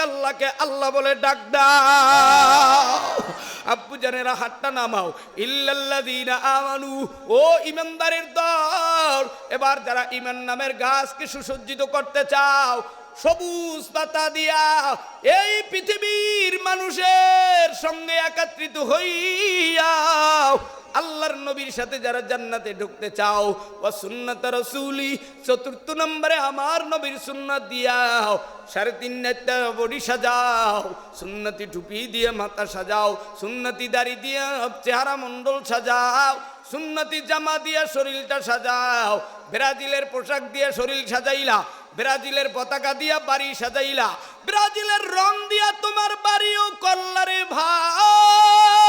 আল্লাহকে আল্লাহ বলে ডাক দাও। আব্বু জানেরা, হাতটা নামাও। ইল্লাল্লাযীনা আমানু। ও ইমানদারের দল, এবার যারা ইমান নামের গাছকে সুসজ্জিত করতে চাও সবুজ পাতা দিয়া এই পৃথিবীর মানুষের সঙ্গে একত্রিত হইয়া আল্লাহর নবীর সাথে যারা জান্নাতে ঢুকতে চাও ও সুন্নত রসুলি, চতুর্থ নম্বরে আমার নবীর সুন্নাত দিয়াও, সাড়ে তিন নেতা বডি সাজাও, সুন্নতি টুপি দিয়ে মাথা সাজাও, সুন্নতি দাড়ি দিয়ে চেহারা মণ্ডল সাজাও, সুন্নতি জামা দিয়ে শরীরটা সাজাও, ব্রাজিলের পোশাক দিয়ে শরীর সাজাইলা ব্রাজিলের পতাকা দিয়া বাড়ি সাজাইলা। ব্রাজিলের রং দিয়া তোমার বাড়িও কল্লারে ভাই।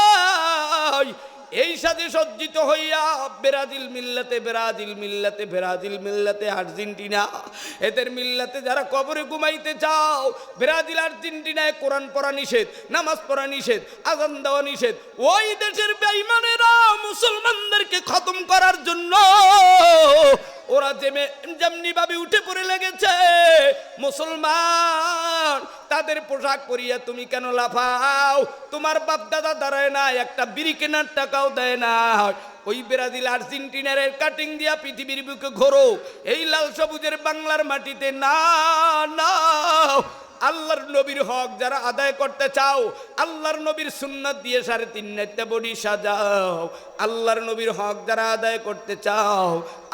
এই সাথে সজ্জিত হইয়া ব্রাজিল মিল্লাতে ব্রাজিল মিল্লাতে ব্রাজিল মিল্লাতে আর্জেন্টিনা। এদের মিল্লাতে যারা কবরে ঘুমাইতে চাও, ব্রাজিল আর্জেন্টিনায় কোরআন পড়া নিষেধ, নামাজ পড়া নিষেধ, আজান দেওয়া নিষেধ। ওই দেশের বেঈমানেরা মুসলমানদেরকে খতম করার জন্য ওরা জেমে যেমনি ভাবে উঠে পড়ে লেগেছে। মুসলমান, তাদের পোশাক পরিয়া তুমি কেন লাফাও? তোমার বাপ দাদা দাঁড়ায় না একটা বিড়ি কেনার টাকাও দেয় না। ওই ব্রাজিল আর্জেন্টিনার কাটিং দিয়া পৃথিবীর বুকে ঘোরো। এই লাল সবুজের বাংলার মাটিতে না না। আল্লাহর নবীর হক যারা আদায় করতে চাও, আল্লাহর নবীর সুন্নাত দিয়ে সাড়ে তিন নেতা বডি সাজাও। আল্লাহর নবীর হক যারা আদায় করতে চাও,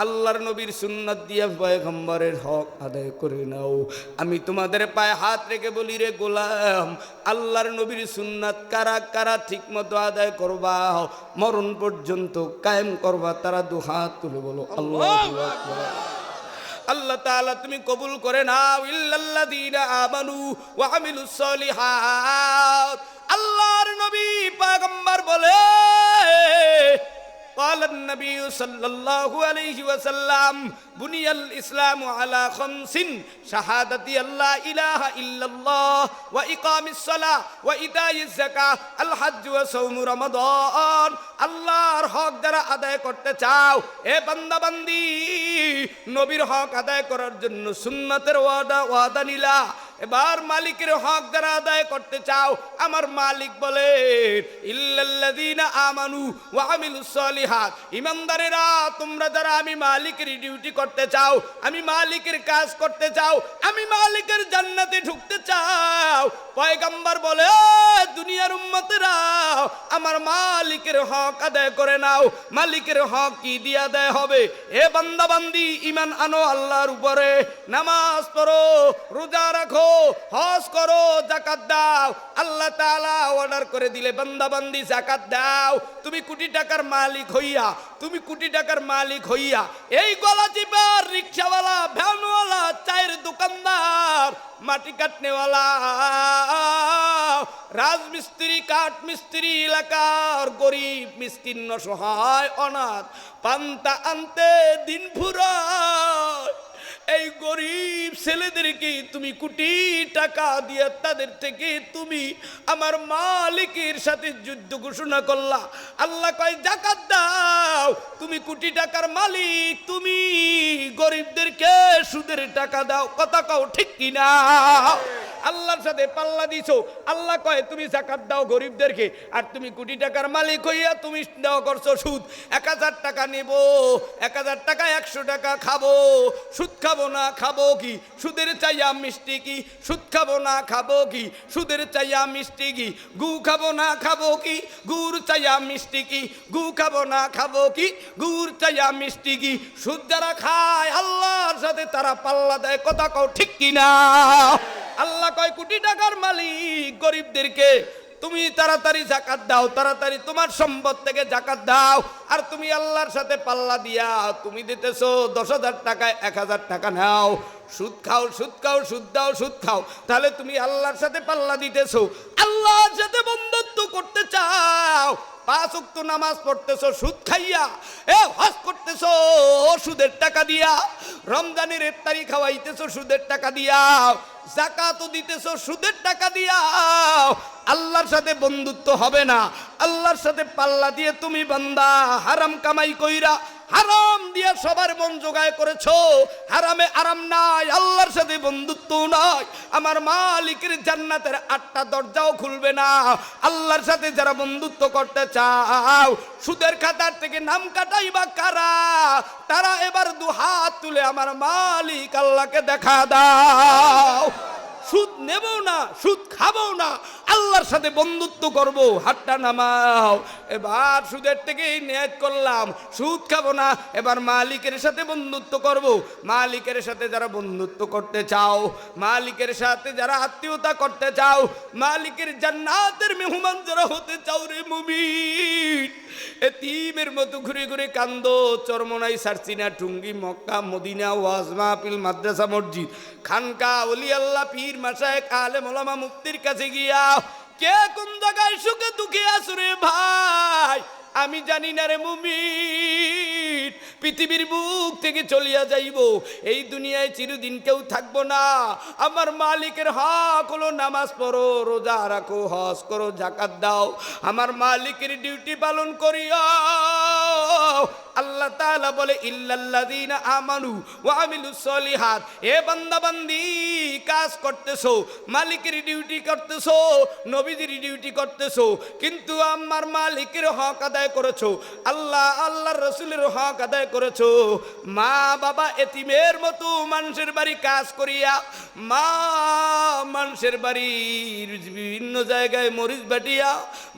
আল্লাহর নবীর সুন্নাত দিয়ে পয়গম্বরের হক আদায় করে নাও। আমি তোমাদের পায়ে হাত রেখে বলি রে গোলাম, আল্লাহর নবীর সুন্নাত কারা কারা ঠিক মতো আদায় করবা? মরণ পর্যন্ত কায়েম করবা, তারা দু হাত তুলে বলো, আল্লাহ আল্লাহ তুমি কবুল করে নাও ইল্লাল্লাযীনা আমানু ওয়া আমিলুস সলিহাত। আল্লাহর নবী পয়গম্বর বলে قال النبي صلى الله عليه وسلم بني الإسلام على خمس شهادة أن لا إله إلا الله وإقام الصلاة وإيتاء الزكاة الحج وصوم رمضان আল্লাহর হক যারা আদায় করতে চাও এ বান্দা বান্দি নবীর হক আদায় করার জন্য সুন্নতের ওয়াদা ওয়াদা নিলা এবার মালিকের হক যারা আদায় করতে চাও আমার মালিক বলে ইল্লাল্লাযীনা আমানু ওয়া আমিলুস সলিহাত। ইমানদারেরা, তোমরা যারা আমি মালিকের ডিউটি করতে চাও, আমি মালিকের কাজ করতে চাও, আমি মালিকের জান্নাতে ঢুকতে চাও, পয়গম্বর বলে দুনিয়ার উম্মতেরা, আমার মালিকের হক আদায় করে নাও। মালিকের হক কি দিয়ে আদায় হবে? এ বান্দা বান্দি ইমান আনো আল্লাহর উপরে। নামাজ পড়ো, রোজা রাখো, হজ করো জাকাত দাও। আল্লাহ তাআলা অর্ডার করে দিলে বান্দা বান্দি জাকাত দাও। তুমি কোটি টাকার মালিক হইয়া, তুমি কোটি টাকার মালিক হইয়া, এই গলা চিপার রিক্সাওয়ালা, ভ্যানওয়ালা, চায়ের দোকানদার, মাটি কাটনেওয়ালা। রাজমিস্ত্রি কাঠ মিস্ত্রি এলাকার গরিব মিসকিন সহায় অনাথ, পান্তা আনতে দিন ফুরায় এই গরিব ছেলেদেরকে তুমি কোটি টাকা দিয়ে তাদের থেকে তুমি আমার মালিকের সাথে যুদ্ধ ঘোষণা করলা। আল্লাহ কয়, জাকাত দাও, তুমি কোটি টাকার মালিক, তুমি গরিবদেরকে সুদের টাকা দাও। কথা কও ঠিক কিনা? আল্লাহর সাথে পাল্লা দিছো। আল্লাহ কয়, তুমি জাকাত দাও গরিবদেরকে, আর তুমি কোটি টাকার মালিক হইয়া তুমি দেওয়া করছ সুদ। এক হাজার টাকা নেব, এক হাজার টাকা একশো টাকা খাব। সুদ খাব না, খাব কি? সুদের চাইয়া মিষ্টি কি? সুদ খাব না, খাব কি? সুদের চাইয়া মিষ্টি কি? গু খাব না, খাব কি? গুড় চাইয়া মিষ্টি কি? গু খাব না, খাব কি? গুড় চাইয়া মিষ্টি কি? সুদ যারা খায়, আল্লাহর সাথে তারা পাল্লা দেয়। কথা কও ঠিক কিনা? আল্লাহ কয়, কোটি টাকার মালিক গরিবদেরকে তুমি তাড়াতাড়ি জাকাত দাও, তাড়াতাড়ি তোমার সম্পদ থেকে জাকাত দাও। আর তুমি আল্লাহর সাথে পাল্লা দিয়া তুমি দিতেছো দশ হাজার টাকায় এক হাজার টাকা নাও। সুদ খাও সুদ খাও, সুদ দাও, সুদ খাও। তাহলে তুমি আল্লাহর সাথে পাল্লা দিতেছো। আল্লাহর সাথে বন্ধুত্ব করতে চাও। পাঁচ উক্ত নামাজ পড়তেছো, সুদ খাইয়া। এ, হজ করতেছো, সুদের টাকা দিয়া। রমজানের ইফতারি খাওয়াইতেছো, সুদের টাকা দিয়া। জাকাতও দিতেছো, সুদের টাকা দিয়া। আল্লাহর সাথে বন্ধুত্ব হবে না। আল্লাহর সাথে পাল্লা দিয়ে তুমি বান্দা, হারাম কামাই কইরা হারাম দিয়ে সবার মন জোগায় করেছ। হারামে আরাম নাই, আল্লাহর সাথে বন্ধুত্ব নাই। আমার মালিকের জান্নাতের আটটা দরজাও খুলবে না। আল্লাহর সাথে যারা বন্ধুত্ব করতে চাও, সুদের খাতার থেকে নাম কাটাই বা কারা? তারা এবার দু হাত তুলে আমার মালিক আল্লাহকে দেখা দাও। সুদ নেব না, সুদ খাব না। আল্লাহর সাথে বন্ধুত্ব করব। হাতটা নামাও। এবার সুদের থেকেই নিয়ত করলাম। সুদ খাব না, এবার মালিকের সাথে বন্ধুত্ব করব। মালিকের সাথে যারা বন্ধুত্ব করতে চাও, মালিকের সাথে যারা আত্মীয়তা করতে চাও, মালিকের জান্নাতের মেহমান যারা হতে চাও রে মুমিন। এতিমের মতো ঘুরে ঘুরে কান্দ, চরমনাই সারসিনা টুঙ্গি, মক্কা, মদিনা, ওয়াজ মাহফিল, মাদ্রাসা, মসজিদ। খানকা অলি আল্লাহ পীর মাসায় কালে মোলামা মুক্তির কাছে গিয়া কে কোন জায়গায় সুখে দুঃখে আসুরে ভাই? আমি জানি না রে মুমিন, পৃথিবীর বুক থেকে চলিয়া যাইব, এই দুনিয়ায় চিরদিন কেউ থাকব না। আমার মালিকের হক হলো নামাজ পড়ো, রোজা রাখো, হজ করো জাকাত দাও। আমার মালিকের ডিউটি পালন করিয়া আল্লাহ তাআলা বলে, ইল্লাল্লাযীনা আমানু ওয়া আমিলুস সলিহাত। এ বান্দি কাজ করতেছো, মালিকের ডিউটি করতেছো, নবীজির ডিউটি করতেছো, কিন্তু আমার মালিকের হক আদায় করেছ, আল্লাহ, আল্লাহর রসুলের হক আদায় করেছ। মা বাবা এতিমের মতো মানুষের বাড়ি কাজ করিয়া, মা মানুষের বাড়ির বিভিন্ন জায়গায় মরিচ বাটিয়া,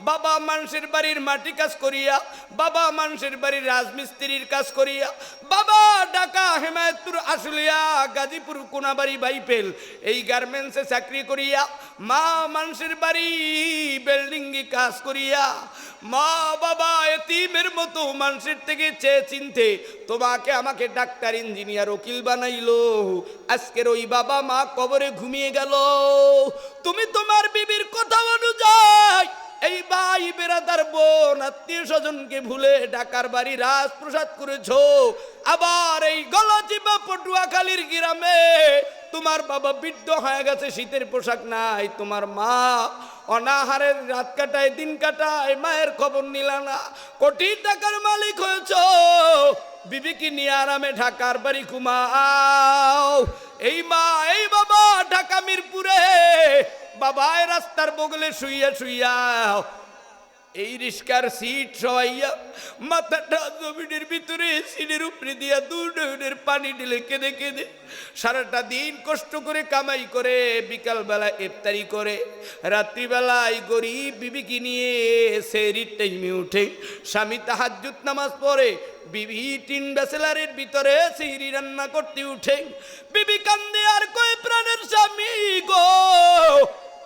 বাবা মানুষের বাড়ির মাটি কাজ করিয়া, বাবা মানুষের বাড়ির রাজমিস্ত্রির কাজ করিয়া, বাবা ঢাকা, হেমায়তপুর, আশুলিয়া, গাজীপুর, কোনাবাড়ি, বাইপেল, এই গার্মেন্টসে চাকরি করিয়া, মা মানুষের বাড়ি বিল্ডিং কাজ করিয়া মা বাবা এতিমের মতো মানুষের থেকে চেয়ে চিনতে তোমাকে আমাকে ডাক্তার, ইঞ্জিনিয়ার, উকিল বানাইলো। আজকের ওই বাবা মা কবরে ঘুমিয়ে গেল। তুমি তোমার বিবির কথা অনুযায়ী এই ভাই বেড়াদার বোন, আত্মীয় স্বজনকে ভুলে ডাকার বাড়ি রাজপ্রসাদ করেছ। আবার এই গলাচিপা পটুয়াখালীর গ্রামে তোমার বাবা বৃদ্ধ হয়ে গেছে, শীতের পোশাক নাই, তোমার মা অনাহারের রাত কাটায়, দিন কাটায়, মায়ের খবর নিলা না। কোটি টাকার মালিক হয়েছ। বিবিকে নিয়ে আরামে ঢাকার বাড়ি ঘুমাও। এই মা, এই বাবা, ঢাকা মিরপুরে। বাবায় রাস্তার বগলে শুইয়া শুইয়া এই রিস্কার সিট সবাইয়া মাথাটা জমিনের ভিতরে সিটের উপরে দিয়া দুধের পানি ঢেলে কেঁদে কেঁদে সারাটা দিন কষ্ট করে কামাই করে বিকালবেলা ইফতারি করে রাত্রিবেলায় গরিব বিবিকে নিয়ে সেরির টাইমে উঠে স্বামী তাহাজ্জুদ নামাজ পড়ে বিবি টিন ব্যাচেলারের ভিতরে সিঁড়ি রান্না করতে উঠে বিবি কান্দে আর কয় প্রাণের স্বামী গো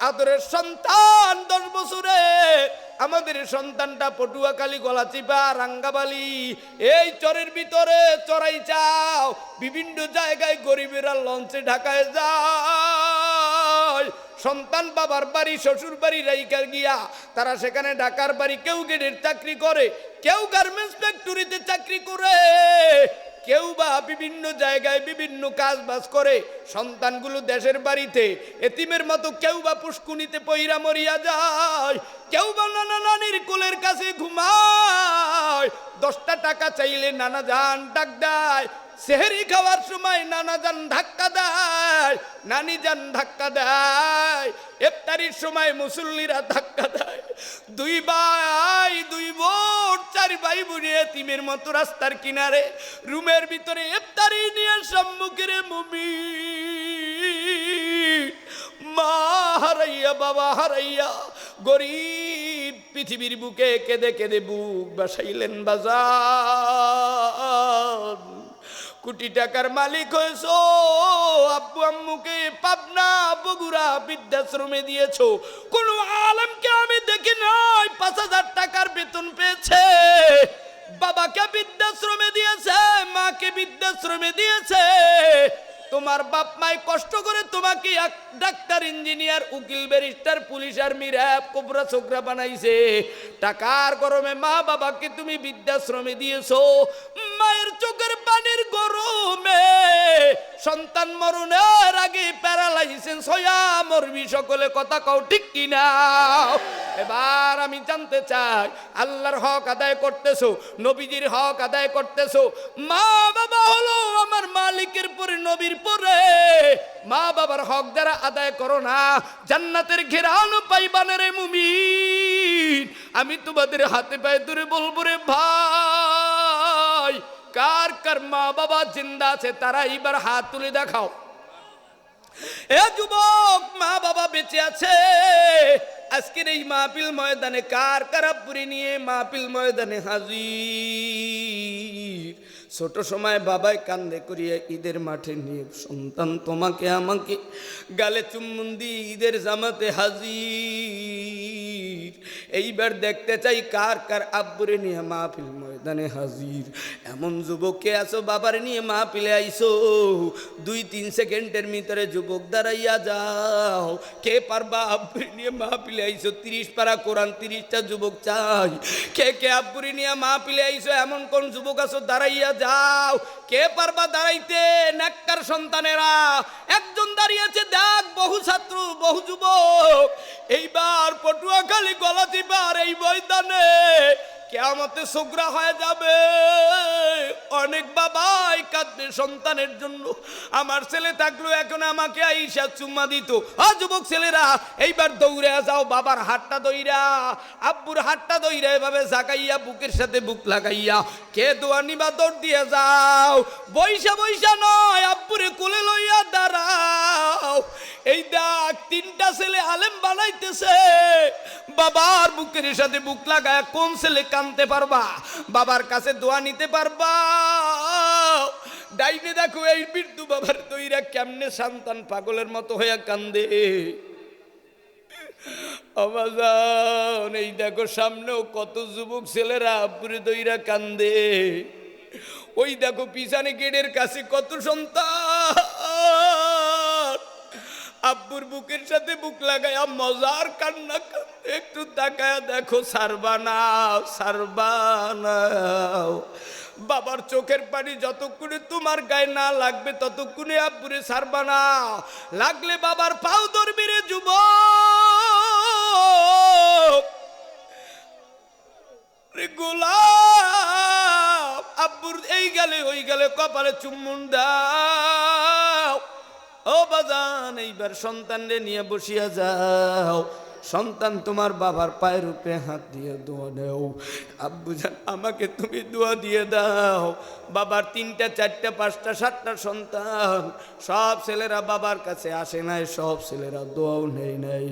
আদরের সন্তান দশ বছরে আমাদের সন্তানটা পটুয়াখালী, গলাচিপা, রাঙ্গাবালি, এই চরের ভিতরে চড়াই চাও। বিভিন্ন জায়গায় গরিবেরা লঞ্চে ঢাকায় যায়। সন্তান বাবার বাড়ি, শ্বশুর বাড়ি রাইকার গিয়া তারা সেখানে ঢাকার বাড়ি কেউ গেটের চাকরি করে, কেউ গার্মেন্টস ফ্যাক্টরিতে চাকরি করে। কেউ বা বিভিন্ন জায়গায় বিভিন্ন কাজ বাজ করে সন্তানগুলো দেশের বাড়িতে, এতিমের মতো কেউ বা পুষ্কুনিতে পইরা মরিয়া যায়। কেউ বা নানা নানির কোলের কাছে ঘুমায়। দশটা টাকা চাইলে নানা যান ডাক দেয়। সেহেরি খাওয়ার সময় নানা যান ধাক্কা দেয়, নানি যান ধাক্কা দেয়। ইফতারির সময় মুসল্লিরা ধাক্কা দেয়। দুই ভাই, দুই বোন, চার ভাই বোনে এতিমের মতো রাস্তার কিনারে, রুমের ভিতরে ইফতারি নিয়ে সম্মুখে রে মুমি মা হারাইয়া, বাবা হারাইয়া, গরিব পৃথিবীর বুকে কেঁদে কেঁদে বুক বাসাইলেন বাজার। কোটি টাকার মালিক হয়েছ। আব্বু আম্মুকে পাবনা বগুড়া বৃদ্ধাশ্রমে দিয়েছ। কোন আলমকে আমি দেখি নাই, পাঁচ হাজার টাকার বেতন পেয়েছে। বাবাকে বৃদ্ধাশ্রমে দিয়েছে, মাকে বৃদ্ধাশ্রমে দিয়েছে। তোমার বাপ মাই কষ্ট করে তোমাকে এক ডাক্তার, ইঞ্জিনিয়ার, উকিল, barrister, police army, RAB, cobra, ছোকরা বানাইছে। টাকার গরমে মা বাবাকে তুমি বৃদ্ধাশ্রমে দিয়েছ। মায়ের সন্তান মরণের আগে প্যারালাইসেন্স হইয়া মরবি, সকলে কথা কও, ঠিক কিনা? এবার আমি জানতে চাই, আল্লাহর হক আদায় করতেছো, নবীজির হক আদায় করতেছো? মা বাবা হলো আমার মালিকের পরে, নবীর পরে। মা বাবার হক যারা আদায় করো না, জান্নাতের ঘেরানো পাইবানের মুমিন। আমি তোমাদের হাতে পায়ে ধরে বলব রে ভাই কার কার মা বাবা জিন্দা আছে, তারা এইবার হাত তুলে দেখাও। এ যুবক মা বাবা বেঁচে আছে। আজকের এই মাহফিল ময়দানে কার কারাপুরি নিয়ে মাহফিল ময়দানে হাজির? ছোট সময় বাবাই কান্দে করিয়া ঈদের মাঠে নিয়ে, সন্তান তোমাকে, আমাকে গালে চুম্বন দিয়ে ঈদের জামাতে হাজির। এইবার দেখতে চাই কার কার আব্বুরে নিয়ে মাহফিল ময়দানে হাজির। এমন যুবককে আসো বাবার নিয়ে মাহফিলে আইসো। দুই, তিন সেকেন্ডের ভিতরে যুবক দাঁড়াইয়া যাও। কে পারবা আব্বুরে নিয়ে মাহফিলে আইসো? তিরিশ পারা কোরআন, তিরিশটা যুবক চাই। কে কে আব্বুরে নিয়ে মাহফিলে আইসো? এমন কোন যুবক আসো দাঁড়াইয়া যাও। কে পারবা দাঁড়াইতে? নেককার সন্তানেরা, একজন দাঁড়িয়েছে, দেখ, বহু ছাত্র, বহু যুবক। এইবার পটুয়াখালী, গলাচিপার, এই ময়দানে কেমতে সুগ্রা হয়ে যাবে। অনেক বাবাই কাঁদবে সন্তানের জন্য। আমার ছেলে থাকল এখন আমাকে আইসা চুম্মা দিত। আ যুবক ছেলেরা, এইবার দৌড়ে যাও, বাবার হাতটা দইরা আব্বুর হাতটা দইরা এভাবে জাগাইয়া বুকের সাথে বুক লাগাইয়া। কে দোয়া নিবা, দৌড় দিয়ে যাও। বৈশা বৈশা নয়, আব্বুরে কোলে লইয়া দাঁড়াও। এই দেখ, তিনটা ছেলে আলেম বানাইতেছে। বাবার বুকের সাথে বুক লাগায় কোন ছেলে কানতে পারবা, বাবার কাছে দোয়া নিতে পারবা। ডাইনে দেখো এই বৃদ্ধ বাবার তৈরা কেমনে সন্তান পাগলের মতো হইয়া কান্দে। অবাজান এই দেখো সামনেও কত যুবক ছেলেরা পুরে দইরা কান্দে। ওই দেখো পিছনে গেটের কাছে কত সন্তান। আব্বুর বুকের সাথে বুক লাগায়া মজার কান্না কান্দে একটু তাকায়া দেখো সারবানাও সারবানাও বাবার চোখের পানি যতক্ষণে তোমার গায়ে না লাগবে, ততক্ষণে আব্বুরে সারবানা লাগলে বাবার পাও ধরবি রে যুবক। রে গোলাপ, আব্বুর এই গেলে ওই গেলে কপালে চুম্বন দাও। ও বাজান, এইবার সন্তানরে নিয়ে বসিয়া যাও। সন্তান তোমার বাবার পায়ের উপরে হাত দিয়ে দোয়া দেও আব্বু জান, আমাকে তুমি দোয়া দিয়ে দাও। বাবার তিনটা, চারটা, পাঁচটা, সাতটা সন্তান, সব ছেলেরা বাবার কাছে আসে নাই, সব ছেলেরা দোয়াও নেই নাই।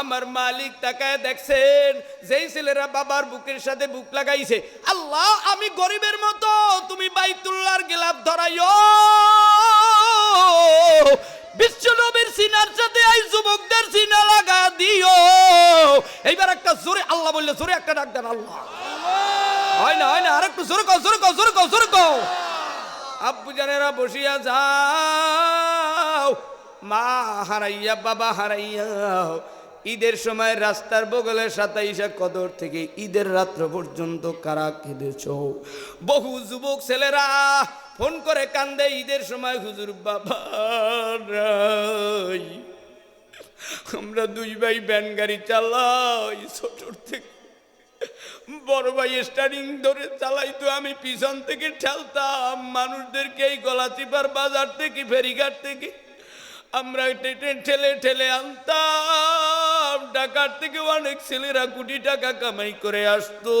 আমার মালিক তাকায় দেখছেন, যেই ছেলেরা বাবার বুকের সাথে বুক লাগাইছে, আল্লাহ, আমি গরিবের মতো, তুমি বাইতুল্লাহর গেলাপ ধরাইও। বিশ্ব নবীর সিনার সাথে এই যুবকদের সিনা লাগা দিও। এইবার একটা জোরে আল্লাহ বললে, জোরে একটা ডাক দেন আল্লাহ। হয় না হয় না, আরেকটু জোরে কও জোরে কও জোরে কও জোরে কও। আব্বু জানেরা বসিয়া যাও, মা হারাইয়া, বাবা হারাইয়া। ঈদের সময় রাস্তার বগলে সাতাইশা কদর থেকে ঈদের রাত্র পর্যন্ত কারা কেঁদেছ? বহু যুবক ছেলেরা ফোন করে কান্দে, ঈদের সময় হুজুর বাবা আমরা দুই ভাই ব্যান গাড়ি চালাই, ছোটর থেকে। বড় ভাই স্টারিং ধরে চালাইতো আমি পিছন থেকে ঠেলতাম। মানুষদেরকে এই গলাচিপার বাজার থেকে, ফেরিঘাট থেকে আমরা ঠেলে ঠেলে আনতাম। ঢাকার থেকে অনেক ছেলেরা কোটি টাকা কামাই করে আসতো।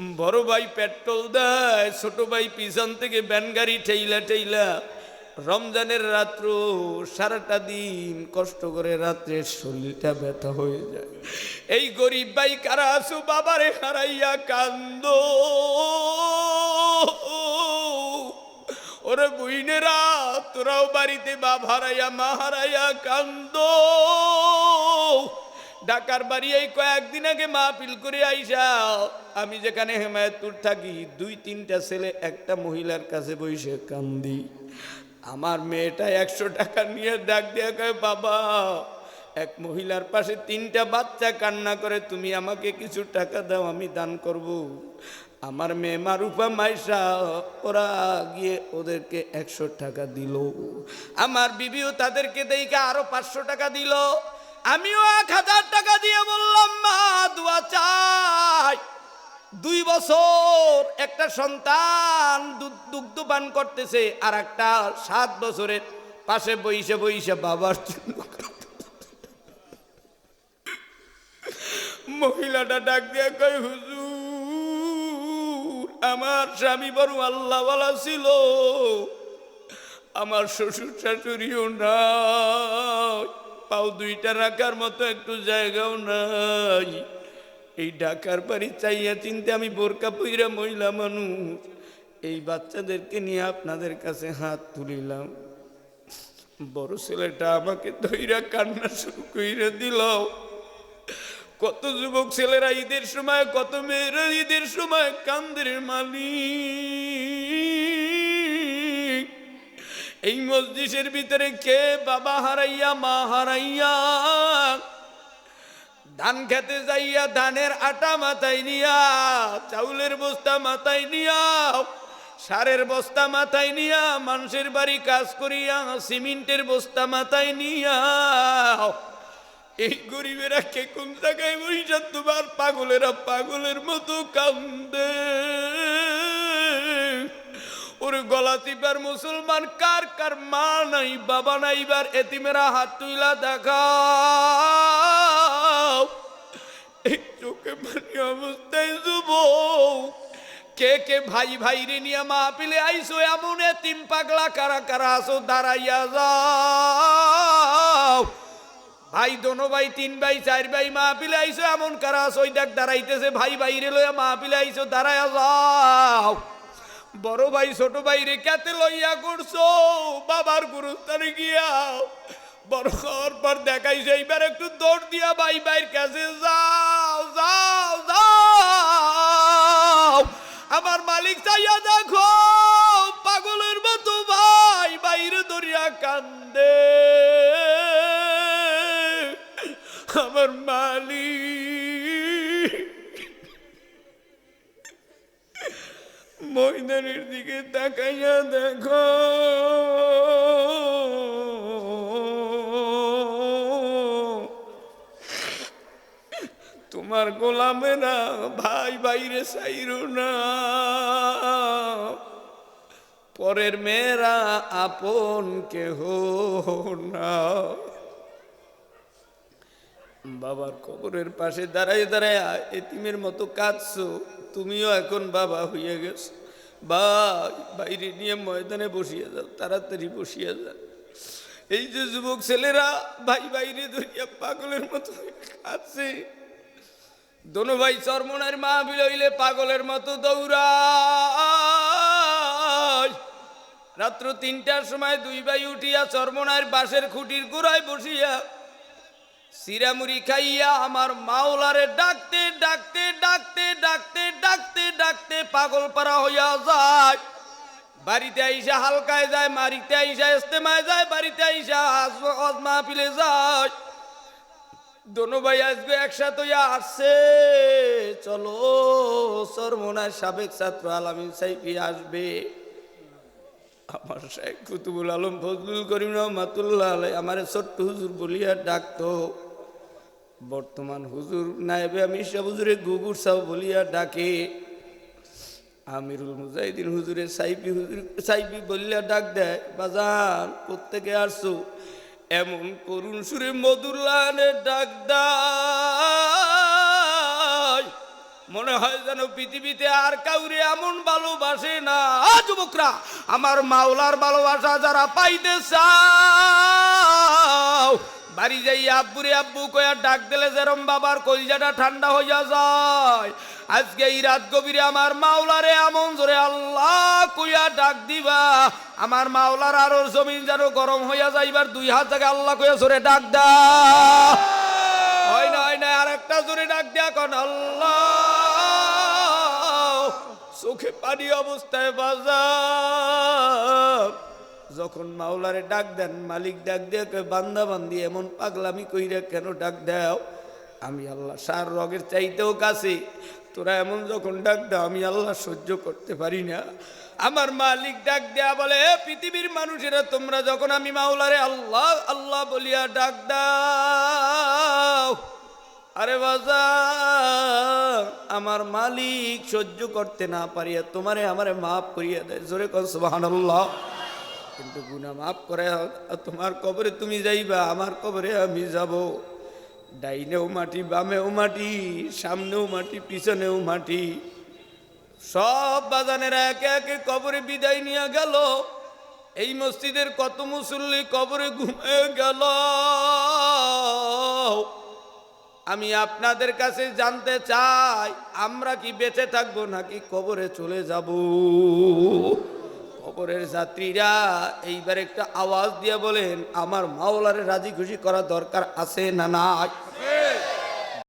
বড় ভাই পেট্রোল দেয়, ছোট ভাই পিছন থেকে ব্যান গাড়ি ঠেইলা ঠেইলা। রমজানের রাত্র, সারাটা দিন কষ্ট করে রাত্রে শরীরটা ব্যথা হয়ে যায়। এই গরিব ভাই কারা আসো বাবারে হারাইয়া কান্দ। ওরে বুইনেরা, তোরাও বাড়িতে বাপ হারাইয়া, মা হারাইয়া কান্দ। ঢাকার বাড়ি এই কয়েকদিন আগে মা মাহফিল করে আইসা। আমি যেখানে হেমায়তপুর থাকি, দুই, তিনটা ছেলে, একটা মহিলার কাছে বসে কান্দি। আমার মেয়েটা একশো টাকা নিয়ে ডাক দিয়ে কয়, বাবা, এক মহিলার পাশে তিনটা বাচ্চা কান্না করে, তুমি আমাকে কিছু টাকা দাও, আমি দান করব। আমার মেয়ে মারুফা মাইশা, ওরা গিয়ে ওদেরকে একশো টাকা দিল। আমার বিবিও তাদেরকে দেখে আরও পাঁচশো টাকা দিল। আমিও এক হাজার টাকা দিয়ে বললাম, মা, দোয়া চাই। দুই বছর একটা সন্তান দুগ্ধ পান করতেছে, আর একটা সাত বছরের পাশে বইসে বইসে বাবার জন্য মহিলাটা ডাক দিয়ে কই হুজুর, আমার স্বামী বড় আল্লাহওয়ালা ছিল। আমার শ্বশুর শাশুড়িও নাই। পাও দুইটা রাখার মতো একটু জায়গাও নাই। এই ঢাকার বাড়ি চাইয়া চিনতে আমি বোরকা পইরা মহিলা মানুষ। এই বাচ্চাদেরকে নিয়ে আপনাদের কাছে হাত তুলিলাম। বড় ছেলেটা আমাকে ধৈরা কান্না শুরু কইরা দিল। কত যুবক ছেলেরা ঈদের সময়, কত মেয়েরা ঈদের সময় কান্দের মালিক। এই মসজিদের ভিতরে কে বাবা হারাইয়া, মা হারাইয়া? ধান খেতে যাইয়া, ধানের আটা মাথায় নিয়া, চাউলের বস্তা মাথায় নিয়া, সারের বস্তা মাথায় নিয়া, মানুষের বাড়ি কাজ করিয়া, সিমেন্টের বস্তা মাথায় নিয়া। এই গরিবেরা কে কোন জায়গায় বইসা তোমার পাগলেরা পাগলের মতো কান্দে। ওরে গলা টিপার মুসলমান, কার কার মা নাই, বাবা নাই, এবার এতিমেরা হাত তুইলা দেখাও। চোখে অবস্থায় যুব কে কে ভাই ভাই রে নিয়ে মাহপিলে আইসো, এমন এতিম পাগলা কারা কারা আসো দাঁড়াইয়া যাও। ভাই দোনো ভাই, তিন ভাই, চার ভাই মাহপিলে আইসো, এমন কারা আসো দেখ দাঁড়াইতেছে, ভাই ভাই রে লইয়া মাহপিলে আইসো, দাঁড়াইয়া যাও। বড় ভাই, ছোট ভাই রে কাতে লইয়া করছ বাবার গুরুস্থানে গিয়া বড় হওয়ার পর দেখাইছে, এইবার একটু দৌড় দিয়া ভাই ভাইয়ের কাছে যাও যাও যাও। আমার মালিক চাইয়া দেখো, পাগলের মতো ভাই বাইরে দরিয়া কান্দে। আমার মালিক ময়দানের দিকে তাকাইয়া দেখো। তোমার গোলামেরা ভাই বাইরে সাইরো না। পরের মেয়েরা আপন কেহ না। বাবার কবরের পাশে দাঁড়ায় দাঁড়ায় এতিমের মতো কাঁদছো, তুমিও এখন বাবা হইয়া গেছো। ভাই, বাইরে নিয়ে ময়দানে বসিয়ে যাও, তাড়াতাড়ি বসিয়ে যাও। এই যে যুবক ছেলেরা, ভাই, বাইরে ধরিয়া পাগলের মতো কাঁদছে দোনো ভাই চরমনের মা বিলইলে পাগলের মতো দৌড়া রাত্র তিনটার সময় দুই ভাই উঠিয়া চরমনার বাঁশের খুঁটির গোড়ায় বসিয়া সিরামুড়ি খাইয়া আমার মাওলারে ডাকতে ডাকতে ডাকতে ডাকতে ডাকতে ডাকতে পাগল পারা হইয়া যায়। বাড়িতে আইসা হালকায় যায়, মারিতে আইসা ইস্তেমায় যায়, বাড়িতে আইসা মাহফিলে যায়। দোনো ভাই আসবে একসাথে আসছে। চলো সরমনার সাবেক ছাত্র আলামিন সাইফি আসবে। আমার শেখ কুতুবুল আলম ফজলুল করিম রহমাতুল্লাহ আলাই আমার ছোট্ট হুজুর বলিয়া ডাকতো। বর্তমান হুজুর নায়েবে আমি সব হুজুরে গুগুর সাহ বলিয়া ডাকে। আমিরুল মুজাহিদিন হুজুরে সাইফি হুজুর, সাইফি বলিয়া ডাক দেয়, বাজান প্রত্যেকে আসছো? এমন করুণ সুরে মধুরলানে ডাক দেয়। মনে হয় যেন পৃথিবীতে আর কাউরে এমন ভালোবাসে না। যুবকরা, আমার মাওলার ভালোবাসা যারা পাইতে চাও, বাড়ি যাই আব্বুরে আব্বু কয়া ডাক দিলে যেরম বাবার কলজাটা ঠান্ডা হইয়া যায়। আজকে এই রাত গভীরে আমার মাওলারে এমন জোরে আল্লাহ কইয়া ডাক দিবা, আমার মাওলার আরও জমিন যেন গরম হইয়া যাইবার দুই হাত জায়গা আল্লাহ কইয়া জোরে ডাক দা হয় না হয় না আর একটা জোরে ডাক দিয়া কন, আল্লাহ। চোখে পানি অবস্থায় বাজার। যখন মাওলারে ডাক দেন, মালিক ডাক দিয়ে বান্দা, বান্দি, এমন পাগলামি কইরা কেন ডাক দাও? আমি আল্লাহ, সার রগের চাইতেও কাছে। তোরা এমন যখন ডাক দাও, আমি আল্লাহ সহ্য করতে পারি না। আমার মালিক ডাক দেয়া বলে, "এ পৃথিবীর মানুষেরা, তোমরা যখন আমি মাওলারে আল্লাহ আল্লাহ বলিয়া ডাক দাও আরে বাজা আমার মালিক সহ্য করতে না পারিয়া তোমারে আমারে মাফ করিয়া দেয়। জোরে কর কিন্তু গুনাহ মাফ করে তোমার কবরে তুমি যাইবা, আমার কবরে আমি যাব। ডাইনেও মাটি, বামেও মাটি, সামনেও মাটি, পিছনেও মাটি। সব বাজানেরা একে একে কবরে বিদায় নিয়ে গেল। এই মসজিদের কত মুসল্লি কবরে ঘুমে গেল। আমি আপনাদের কাছে জানতে চাই, আমরা কি বেঁচে থাকব নাকি কবরে চলে যাব? কবরের যাত্রীরা এইবার একটা আওয়াজ দিয়ে বলেন, আমার মাওলারে রাজি খুশি করা দরকার আছে না নাই?